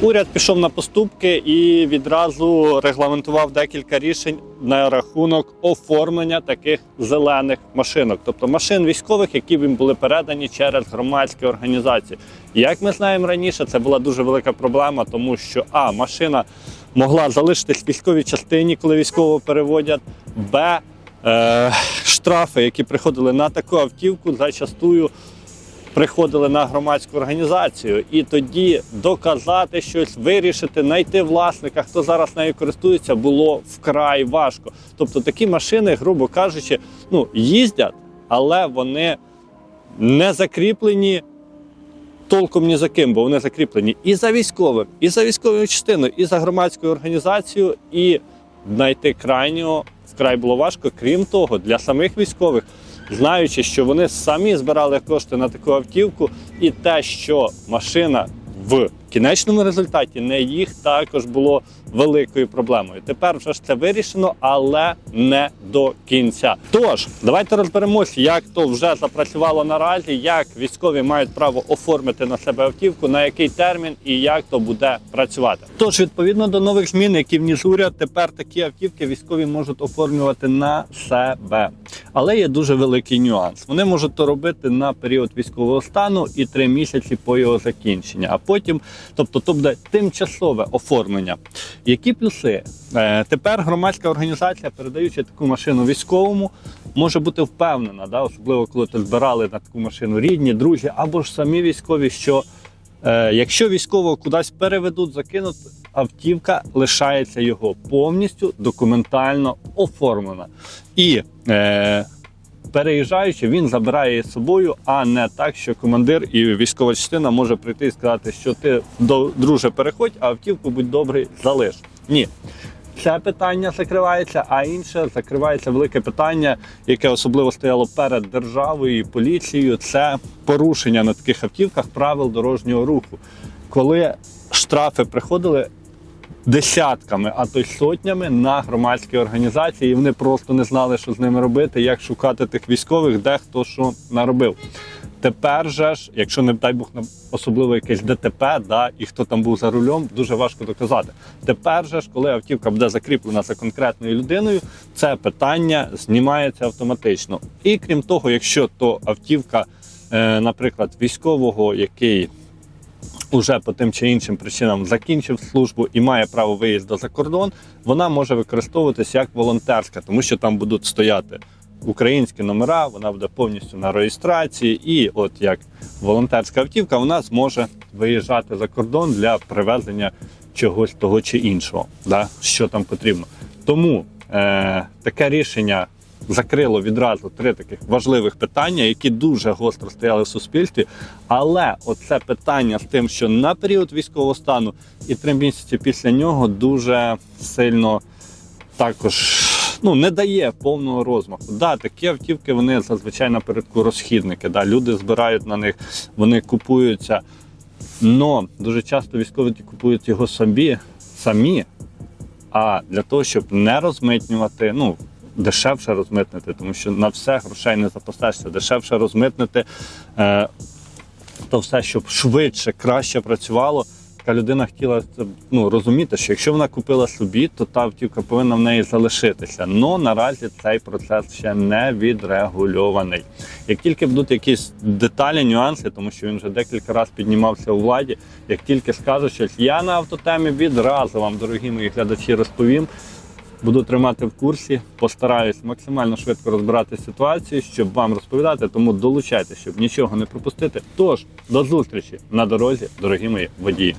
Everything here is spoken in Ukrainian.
Уряд пішов на поступки і відразу регламентував декілька рішень на рахунок оформлення таких зелених машинок, тобто машин військових, які їм були передані через громадські організації. Як ми знаємо раніше, це була дуже велика проблема, тому що а машина могла залишитись в військовій частині, коли військового переводять, б е, штрафи, які приходили на таку автівку, зачастую приходили на громадську організацію, і тоді доказати щось, вирішити, знайти власника, хто зараз нею користується, було вкрай важко. Тобто такі машини, грубо кажучи, ну їздять, але вони не закріплені. Толком ні за ким, бо вони закріплені і за військовим, і за військовою частиною, і за громадською організацією, і знайти крайнього вкрай було важко. Крім того, для самих військових, знаючи, що вони самі збирали кошти на таку автівку, і те, що машина в кінечному результаті не їх також було великою проблемою. Тепер вже ж це вирішено, але не до кінця. Тож давайте розберемося, як то вже запрацювало наразі, як військові мають право оформити на себе автівку, на який термін і як то буде працювати. Тож, відповідно до нових змін, які вніс уряд, тепер такі автівки військові можуть оформлювати на себе. Але є дуже великий нюанс. Вони можуть то робити на період військового стану і три місяці по його закінчення. А потім, тобто, то буде тимчасове оформлення. Які плюси? Е, тепер громадська організація, передаючи таку машину військовому, може бути впевнена, да, особливо коли то збирали на таку машину рідні, друзі або ж самі військові, що е, якщо військового кудись переведуть, закинуть, автівка лишається його повністю документально оформлена. І е, переїжджаючи, він забирає з собою, а не так, що командир і військова частина може прийти і сказати, що ти до- друже переходь, а автівку будь добрий, залиш. Ні. Це питання закривається, а інше закривається велике питання, яке особливо стояло перед державою і поліцією. Це порушення на таких автівках правил дорожнього руху. Коли штрафи приходили десятками, а то й сотнями на громадські організації, і вони просто не знали, що з ними робити, як шукати тих військових, де хто що наробив. Тепер же ж, якщо не дай Бог особливо якесь ДТП, да, і хто там був за рулем, дуже важко доказати. Тепер же ж, коли автівка буде закріплена за конкретною людиною, це питання знімається автоматично. І крім того, якщо то автівка, е, наприклад, військового, який уже по тим чи іншим причинам закінчив службу і має право виїзду за кордон, вона може використовуватися як волонтерська, тому що там будуть стояти українські номера, вона буде повністю на реєстрації, і от як волонтерська автівка, вона зможе виїжджати за кордон для привезення чогось того чи іншого, да, що там потрібно. Тому е, таке рішення закрило відразу три таких важливих питання, які дуже гостро стояли в суспільстві. Але оце питання з тим, що на період військового стану і три місяці після нього дуже сильно також ну, не дає повного розмаху. Да, такі автівки вони зазвичай напередку розхідники. Да, люди збирають на них, вони купуються. Но дуже часто військові купують його самі, самі, а для того, щоб не розмитнювати, ну дешевше розмитнити, тому що на все грошей не запасешся, дешевше розмитнити, е, то все, щоб швидше, краще працювало. Така людина хотіла ну, розуміти, що якщо вона купила собі, то та автівка повинна в неї залишитися. Но наразі цей процес ще не відрегульований. Як тільки будуть якісь деталі, нюанси, тому що він вже декілька разів піднімався у владі, як тільки скажуть щось, я на автотемі відразу вам, дорогі мої глядачі, розповім. Буду тримати в курсі, постараюсь максимально швидко розбирати ситуацію, щоб вам розповідати. Тому долучайтеся, щоб нічого не пропустити. Тож до зустрічі на дорозі, дорогі мої водії.